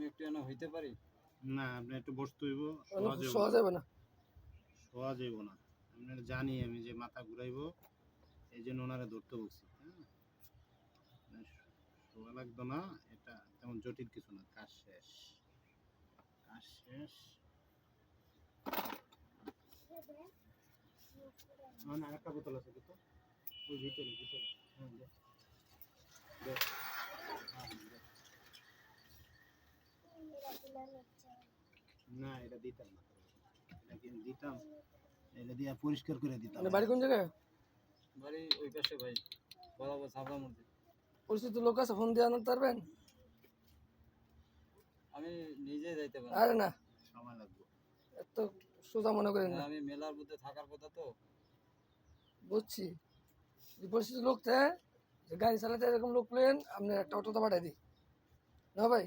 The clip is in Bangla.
আমি একটু এনে হইতে পারি? না আপনি একটু বসতে হইব অনেক সহজ না। হবে না? সহজ হইব না। আপনার জানি আমি যে মাথা ঘুরাইবো এই জন্য ওনারে ধরতে বলছি হ্যাঁ? শোয়া লাগতো না এটা তেমন জটিল কিছু না। কাজ শেষ। কাজ শেষ। মানে আরেকটা বোতল আছে তো ওই ভিতরে ভিতরে। হ্যাঁ না এটা দিতাম না। এটা কি দিতাম। এটা দিয়ে পরিষ্কার করে দিতাম। মানে বাড়ি কোন জায়গায়? বাড়ি ওই পাশে ভাই বরাবর ছাপড়ার মধ্যে পরিচিত লোক আছে ফোন দিয়ে আনতে পারবেন? আমি নিজে যাইতে পারি আরে না। সময় লাগবে। এত সোজা মনে করেন না। আমি মেলার মধ্যে থাকার কথা তো। বুঝছি। পরিচিত লোক গাড়ি চালাতে এরকম লোক পেলেন আপনি একটা অটোতে পাঠিয়ে দিই। না ভাই?